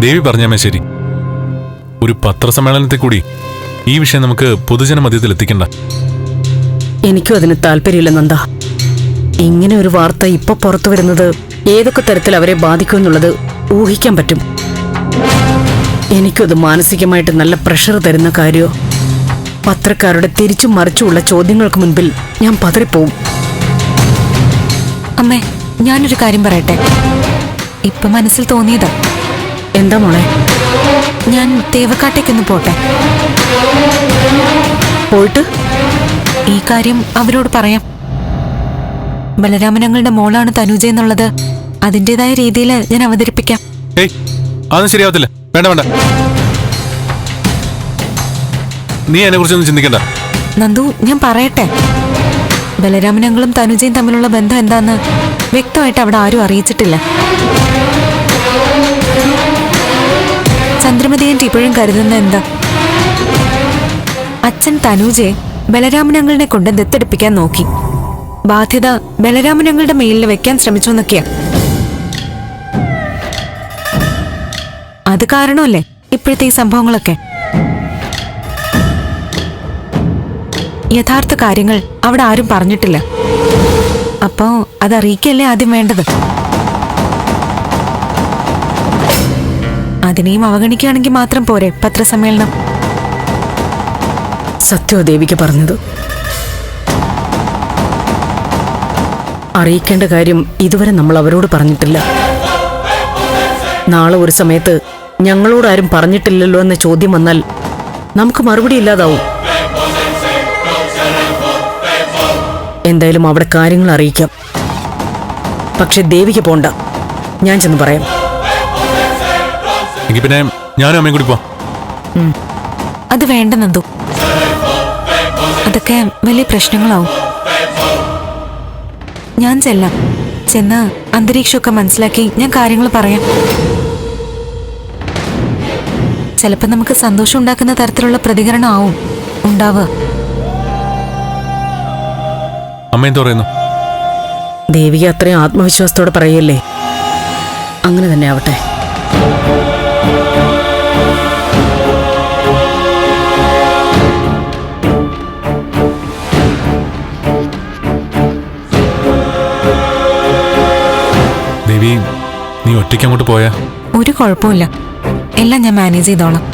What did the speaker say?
ദേവി പറഞ്ഞാമേ ശരി. ഒരു പത്രസമ്മേളനത്തിൽ കൂടി ഈ വിഷയം നമുക്ക് പൊതുജന മധ്യത്തിൽ എത്തിക്കണ്ട. എനിക്കും അതിന് താല്പര്യമില്ല നന്ദ. ഇങ്ങനെ ഒരു വാർത്ത ഇപ്പൊ പുറത്തു വരുന്നത് ഏതൊക്കെ തരത്തിൽ അവരെ ബാധിക്കും എന്നുള്ളത് ഊഹിക്കാൻ പറ്റും. എനിക്കത് അത് മാനസികമായിട്ട് നല്ല പ്രഷർ തരുന്ന കാര്യോ? പത്രക്കാരുടെ തിരിച്ചും മറിച്ചുമുള്ള ചോദ്യങ്ങൾക്ക് മുൻപിൽ ഞാൻ പതറിപ്പോവും. അമ്മേ ഞാനൊരു കാര്യം പറയട്ടെ? ഇപ്പൊ മനസ്സിൽ തോന്നിയതാ. എന്താ മോളെ? ഞാൻ തേവക്കാട്ടേക്കൊന്ന് പോട്ടെ. പോയിട്ട് ഈ കാര്യം അവരോട് പറയാം. ബലരാമനങ്ങളുടെ മോളാണ് തനുജ എന്നുള്ളത് അതിന്റെതായ രീതിയിൽ ഞാൻ അവതരിപ്പിക്കാം. ഏയ് അതൊന്നും ശരിയാവത്തില്ല. വേണ്ട വേണ്ട. നീ എന്നെ കുറിച്ചൊന്നും ചിന്തിക്കണ്ട. നന്ദു ഞാൻ പറയട്ടെ. ബലരാമനങ്ങളും തനുജയും തമ്മിലുള്ള ബന്ധം എന്താന്ന് വ്യക്തമായിട്ട് അവിടെ ആരും അറിയിച്ചിട്ടില്ല. ഇപ്പോഴും കരുതുന്ന എന്താ? അച്ഛൻ തനൂജയെ ബലരാമനങ്ങളുടെ കൊണ്ട് ദത്തെടുപ്പിക്കാൻ നോക്കി. ബാധ്യത ബലരാമനങ്ങളുടെ മേലിൽ വെക്കാൻ ശ്രമിച്ചു അത് കാരണമല്ലേ ഇപ്പോഴത്തെ ഈ സംഭവങ്ങളൊക്കെ? യഥാർത്ഥ കാര്യങ്ങൾ അവിടെ ആരും പറഞ്ഞിട്ടില്ല. അപ്പോ അതറിയിക്കല്ലേ ആദ്യം വേണ്ടത്? അതിനെയും അവഗണിക്കുകയാണെങ്കിൽ മാത്രം പോരെ പത്രസമ്മേളനം. സത്യോ ദേവിക്ക് പറഞ്ഞത്. അറിയിക്കേണ്ട കാര്യം ഇതുവരെ നമ്മൾ അവരോട് പറഞ്ഞിട്ടില്ല. നാളെ ഒരു സമയത്ത് ഞങ്ങളോട് ആരും പറഞ്ഞിട്ടില്ലല്ലോ എന്ന ചോദ്യം വന്നാൽ നമുക്ക് മറുപടി ഇല്ലാതാവും. എന്തായാലും അവിടെ കാര്യങ്ങൾ അറിയിക്കാം. പക്ഷെ ദേവിക്ക് പോണ്ട. ഞാൻ ചെന്ന് പറയാം. എങ്കിൽ പിന്നെ ഞാനും അമ്മയും കൂടി പോവാം. അത് വേണ്ട നന്ദു അതൊക്കെ വലിയ പ്രശ്നങ്ങളാവും. ഞാൻ ചെല്ലാം. ചെന്ന് അന്തരീക്ഷമൊക്കെ മനസ്സിലാക്കി ഞാൻ കാര്യങ്ങൾ പറയാം. ചിലപ്പോൾ നമുക്ക് സന്തോഷം ഉണ്ടാക്കുന്ന തരത്തിലുള്ള പ്രതികരണം ആവും. ഉണ്ടാവുക. അമ്മ എന്ത് പറയുന്നു? ദേവിക അത്രയും ആത്മവിശ്വാസത്തോടെ പറയല്ലേ? അങ്ങനെ തന്നെ ആവട്ടെ. ദേവി നീ ഒറ്റയ്ക്ക് അങ്ങോട്ട് പോയാ? ഒരു കുഴപ്പമില്ല എല്ലാം ഞാൻ മാനേജ് ചെയ്തോളാം.